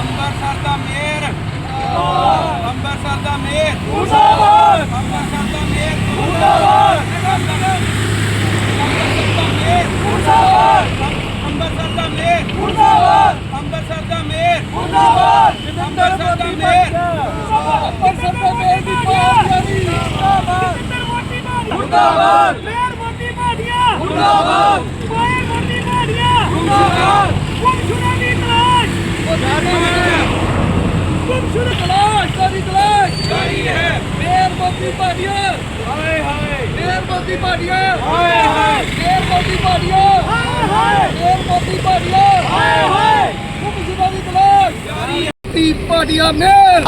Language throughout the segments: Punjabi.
ਅੰਮ੍ਰਿਤਸਰ ਦਾ ਮੇਰ ਅੰਮ੍ਰਿਤਸਰ ਦਾ ਮੇਰ ਮੁਰਦਾਬਾਦ ਅੰਮ੍ਰਿਤਸਰ ਦਾ ਮੇਰ ਮੁਰਦਾਬਾਦ ਅੰਮ੍ਰਿਤਸਰ ਦਾ ਮੇਰ ਮੁਰਦਾਬਾਦ ਅੰਮ੍ਰਿਤਸਰ ਦਾ ਮੇਰ ਮੁਰਦਾਬਾਦ ਅੰਮ੍ਰਿਤਸਰ ਦਾ ਮੇਰ ਅੰਮ੍ਰਿਤਸਰ ਦਾ ਮੇਰ ਦੀ। ਪਾਰਟੀ ਮੁਰਦਾਬਾਦ ਮੇਰ ਮੋਦੀ ਮਾਡੀਆਂ ਮੁਰਦਾਬਾਦ ਕੋਈ ਮੋਦੀ ਮਾਡੀਆਂ ਮੁਰਦਾਬਾਦ ਗੁੰਮਸ਼ੁਦਾ ਦੀ ਤਲਾਸ਼ ਹਾਏ ਗੁੰਮਸ਼ੁਦਾ ਦੀ ਤਲਾਸ਼ ਜਾਰੀ ਹੈ ਮੋਦੀ ਮਾਡੀਆਂ ਮੇਰ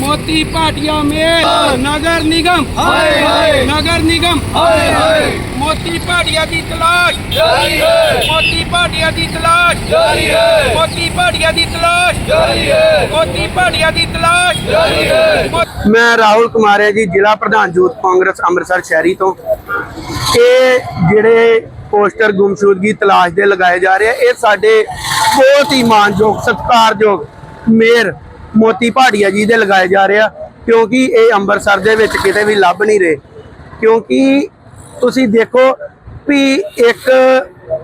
ਮੋਤੀ ਭਾਟੀਆ ਮੇਲ ਨਗਰ ਨਿਗਮ। ਹਾਏ ਹਾਏ। ਨਗਰ ਨਿਗਮ। ਹਾਏ ਹਾਏ। ਮੋਤੀ ਭਾਟੀਆ ਦੀ ਤਲਾਸ਼। ਜਾਰੀ ਹੈ। ਮੋਤੀ ਭਾਟੀਆ ਦੀ ਤਲਾਸ਼। ਜਾਰੀ ਹੈ। ਮੋਤੀ ਭਾਟੀਆ ਦੀ ਤਲਾਸ਼। ਜਾਰੀ ਹੈ। ਮੋਤੀ ਭਾਟੀਆ ਦੀ ਤਲਾਸ਼। ਜਾਰੀ ਹੈ। ਮੋ- ਰਾਹੁਲ ਕੁਮਾਰ ਜੀ ਜ਼ਿਲ੍ਹਾ ਪ੍ਰਧਾਨ ਯੂਥ ਕਾਂਗਰਸ ਅੰਮ੍ਰਿਤਸਰ ਸ਼ਹਿਰੀ ਤੋਂ। ਇਹ ਜਿਹੜੇ ਪੋਸਟਰ ਗੁੰਮਸ਼ੁਦਗੀ ਤਲਾਸ਼ ਦੇ ਲਗਾਏ ਜਾ ਰਹੇ ਆ ਇਹ ਸਾਡੇ ਬਹੁਤ ਹੀ ਮਾਨਯੋਗ ਸਤਿਕਾਰਯੋਗ ਮੇਅਰ ਮੋਤੀ ਭਾਟੀਆ ਜੀ ਦੇ ਲਗਾਏ ਜਾ ਰਹੇ ਆ, ਕਿਉਂਕਿ ਇਹ ਅੰਮ੍ਰਿਤਸਰ ਦੇ ਵਿੱਚ ਕਿਤੇ ਵੀ ਲੱਭ ਨਹੀਂ ਰਹੇ। ਕਿਉਂਕਿ ਤੁਸੀਂ ਦੇਖੋ ਵੀ ਇੱਕ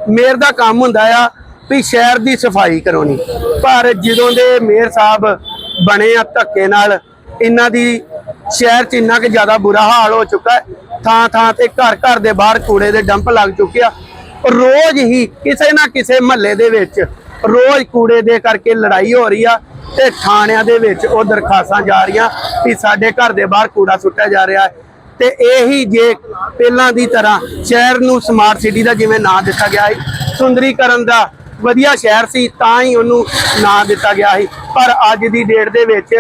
ਮੇਅਰ ਦਾ ਕੰਮ ਹੁੰਦਾ ਆ ਵੀ ਸ਼ਹਿਰ ਦੀ ਸਫ਼ਾਈ ਕਰਾਉਣੀ। ਪਰ ਜਦੋਂ ਦੇ ਮੇਅਰ ਸਾਹਿਬ ਬਣੇ ਆ ਧੱਕੇ ਨਾਲ, ਇਹਨਾਂ ਦੀ ਸ਼ਹਿਰ 'ਚ ਇੰਨਾ ਕਿ ਜ਼ਿਆਦਾ ਬੁਰਾ ਹਾਲ ਹੋ ਚੁੱਕਾ ਥਾਂ ਥਾਂ ਤੇ ਘਰ ਘਰ ਦੇ ਬਾਹਰ ਕੂੜੇ ਦੇ ਡੰਪ ਲੱਗ ਚੁੱਕੇ ਆ। ਰੋਜ਼ ਹੀ ਕਿਸੇ ਨਾ ਕਿਸੇ ਮਹੱਲੇ ਦੇ ਵਿੱਚ ਰੋਜ਼ ਕੂੜੇ ਦੇ ਕਰਕੇ ਲੜਾਈ ਹੋ ਰਹੀ ਆ ਤੇ ਥਾਣਿਆਂ ਦੇ ਵਿੱਚ ਉਹ ਦਰਖਾਸਤਾਂ ਜਾ ਰਹੀਆਂ ਕਿ ਸਾਡੇ ਘਰ ਦੇ ਬਾਹਰ ਕੂੜਾ ਸੁੱਟਿਆ ਜਾ ਰਿਹਾ ਹੈ। ਤੇ ਇਹੀ ਜੇ ਪਹਿਲਾਂ ਦੀ ਤਰ੍ਹਾਂ ਸ਼ਹਿਰ ਨੂੰ ਸਮਾਰਟ ਸਿਟੀ ਦਾ ਜਿਵੇਂ ਨਾਂ ਦਿੱਤਾ ਗਿਆ ਸੀ, ਸੁੰਦਰੀਕਰਨ ਦਾ ਵਧੀਆ ਸ਼ਹਿਰ ਸੀ, ਤਾਂ ਹੀ ਉਹਨੂੰ ਨਾਂ ਦਿੱਤਾ ਗਿਆ ਸੀ। ਪਰ ਅੱਜ ਦੀ ਡੇਟ ਦੇ ਵਿੱਚ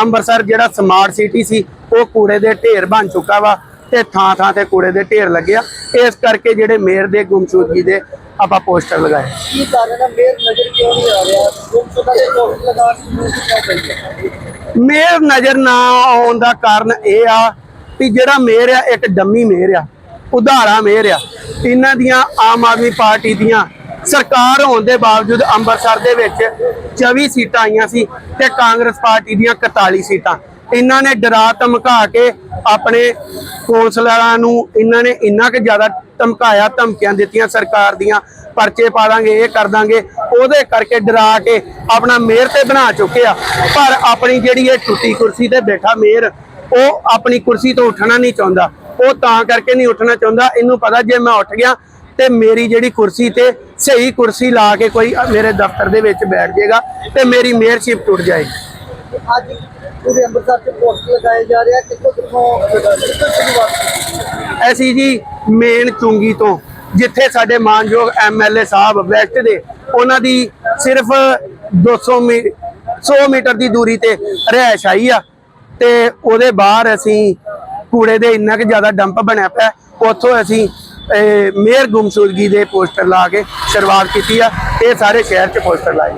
ਅੰਮ੍ਰਿਤਸਰ ਜਿਹੜਾ ਸਮਾਰਟ ਸਿਟੀ ਸੀ, ਉਹ ਕੂੜੇ ਦੇ ਢੇਰ ਬਣ ਚੁੱਕਾ ਵਾ। ਤੇ ਥਾਂ ਥਾਂ ਤੇ ਕੂੜੇ ਦੇ ਢੇਰ ਲੱਗਿਆ ਇਸ ਕਰਕੇ ਜਿਹੜੇ ਮੇਅਰ ਦੇ ਗੁੰਮਸ਼ੁਦਗੀ ਦੇ ਆਪਾਂ ਪੋਸਟਰ ਲਗਾਏ। ਕੀ ਕਾਰਨ ਹੈ ਮੇਰ ਨਜ਼ਰ ਕਿਉਂ ਨਹੀਂ ਆ ਰਿਹਾ? ਗੁੰਮਸ਼ੁਦਾ ਦੇ ਕੋਲ ਲਗਾ ਨੂੰ ਕਿਉਂ ਪਈ ਹੈ ਮੇਅਰ ਨਜ਼ਰ ਨਾ ਆਉਣ ਦਾ ਕਾਰਨ ਇਹ ਆ ਵੀ ਜਿਹੜਾ ਮੇਅਰ ਆ ਇੱਕ ਡੰਮੀ ਮੇਅਰ ਆ ਉਧਾਰਾ ਮੇਅਰ ਆ। ਇਹਨਾਂ ਦੀਆਂ ਆਮ ਆਦਮੀ ਪਾਰਟੀ ਦੀਆਂ ਸਰਕਾਰ ਹੋਣ ਦੇ ਬਾਵਜੂਦ ਅੰਮ੍ਰਿਤਸਰ ਦੇ ਵਿੱਚ 24 ਸੀਟਾਂ ਆਈਆਂ ਸੀ ਤੇ ਕਾਂਗਰਸ ਪਾਰਟੀ ਦੀਆਂ 41 ਸੀਟਾਂ। ਇਹਨਾਂ ਨੇ ਡਰਾ ਧਮਕਾ ਕੇ ਆਪਣੇ ਕੌਂਸਲਰਾਂ ਨੂੰ ਇਹਨਾਂ ਨੇ ਇੰਨਾ ਕਿ ਜ਼ਿਆਦਾ ਧਮਕਾਇਆ, ਧਮਕੀਆਂ ਦਿੱਤੀਆਂ, ਸਰਕਾਰ ਦੀਆਂ ਪਰਚੇ ਪਾ ਦਾਂਗੇ, ਇਹ ਕਰ ਦਾਂਗੇ, ਉਹਦੇ ਕਰਕੇ ਡਰਾ ਕੇ ਆਪਣਾ ਮੇਅਰ ਤੇ ਬਣਾ ਚੁੱਕੇ ਆ। ਪਰ ਆਪਣੀ ਜਿਹੜੀ ਇਹ ਟੁੱਟੀ ਕੁਰਸੀ ਤੇ ਬੈਠਾ ਮੇਅਰ, ਉਹ ਆਪਣੀ ਕੁਰਸੀ ਤੋਂ ਉੱਠਣਾ ਨਹੀਂ ਚਾਹੁੰਦਾ। ਉਹ ਤਾਂ ਕਰਕੇ ਨਹੀਂ ਉੱਠਣਾ ਚਾਹੁੰਦਾ। ਇਹਨੂੰ ਪਤਾ ਜੇ ਮੈਂ ਉੱਠ ਗਿਆ ਤੇ ਮੇਰੀ ਜਿਹੜੀ ਕੁਰਸੀ ਤੇ ਸਹੀ ਕੁਰਸੀ ਲਾ ਕੇ ਕੋਈ ਮੇਰੇ ਦਫ਼ਤਰ ਦੇ ਵਿੱਚ ਬੈਠ ਜਾਏਗਾ ਤੇ ਮੇਰੀ ਮੇਅਰਸ਼ਿਪ ਟੁੱਟ ਜਾਏਗੀ। ਅਸੀਂ ਜੀ ਮੇਨ ਚੁੰਗੀ ਤੋਂ, ਜਿੱਥੇ ਸਾਡੇ ਮਾਨਯੋਗ ਐਮਐਲਏ ਸਾਹਿਬ ਵੈਸਟ ਦੇ, ਉਹਨਾਂ ਦੀ ਸਿਰਫ 200 100 ਮੀਟਰ ਦੀ ਦੂਰੀ ਤੇ ਰਹਿائش ਆਈ ਆ। ਤੇ ਉਹਦੇ ਬਾਹਰ ਅਸੀਂ ਕੂੜੇ ਦੇ ਇੰਨਾ ਕਿ ਜ਼ਿਆਦਾ ਡੰਪ ਬਣਿਆ ਪਿਆ, ਉੱਥੋਂ ਅਸੀਂ ਮੇਅਰ ਗੁੰਮਸੂਦਗੀ ਦੇ ਪੋਸਟਰ ਲਾ ਕੇ ਸ਼ੁਰੂਆਤ ਕੀਤੀ ਆ। ਇਹ ਸਾਰੇ ਸ਼ਹਿਰ 'ਚ ਪੋਸਟਰ ਲਾਏ